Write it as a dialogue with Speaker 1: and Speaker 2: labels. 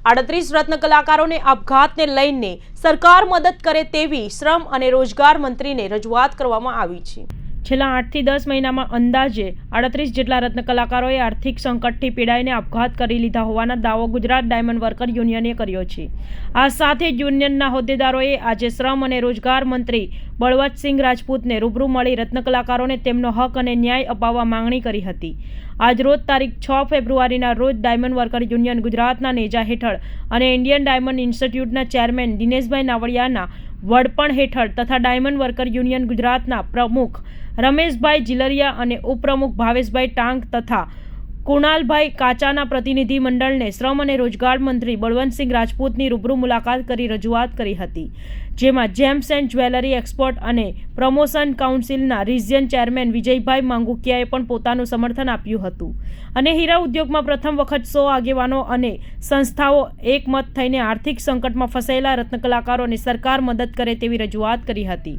Speaker 1: આડત્રીસ રત્ન કલાકારોને આપઘાતને લઈને સરકાર મદદ કરે તેવી શ્રમ અને રોજગાર મંત્રીને રજૂઆત કરવામાં આવી છે. છેલ્લા આઠથી દસ મહિનામાં અંદાજે આડત્રીસ જેટલા રત્ન કલાકારોએ આર્થિક સંકટથી પીડાઈને આપઘાત કરી લીધા હોવાના દાવો ગુજરાત ડાયમંડ વર્કર યુનિયને કર્યો છે. આ સાથે જ યુનિયનના હોદ્દેદારોએ આજે શ્રમ અને રોજગાર મંત્રી બળવંતસિંહ રાજપૂતને રૂબરૂ મળી રત્ન કલાકારોને તેમનો હક અને ન્યાય અપાવવા માંગણી કરી હતી. આજરોજ તારીખ છ ફેબ્રુઆરીના રોજ ડાયમંડ વર્કર યુનિયન ગુજરાતના નેજા હેઠળ અને ઇન્ડિયન ડાયમંડ ઇન્સ્ટિટ્યૂટના ચેરમેન દિનેશભાઈ નાવડિયાના વડપણ હેઠળ તથા ડાયમંડ વર્કર યુનિયન ગુજરાતના પ્રમુખ રમેશભાઈ જીલરિયા અને ઉપપ્રમુખ ભાવેશભાઈ ટાંક તથા કુણાલભાઈ કાચાના પ્રતિનિધિ મંડળને શ્રમ અને રોજગાર મંત્રી બળવંતસિંહ રાજપૂતની રૂબરૂ મુલાકાત કરી રજૂઆત કરી હતી, જેમાં જેમ્સ એન્ડ જ્વેલરી એક્સપોર્ટ અને પ્રમોશન કાઉન્સિલના રિજિયન ચેરમેન વિજયભાઈ માંગુકિયાએ પણ પોતાનું સમર્થન આપ્યું હતું. અને હીરા ઉદ્યોગમાં પ્રથમ વખત સો આગેવાનો અને સંસ્થાઓ એકમત થઈને આર્થિક સંકટમાં ફસાયેલા રત્ન કલાકારોને સરકાર મદદ કરે તેવી રજૂઆત કરી હતી.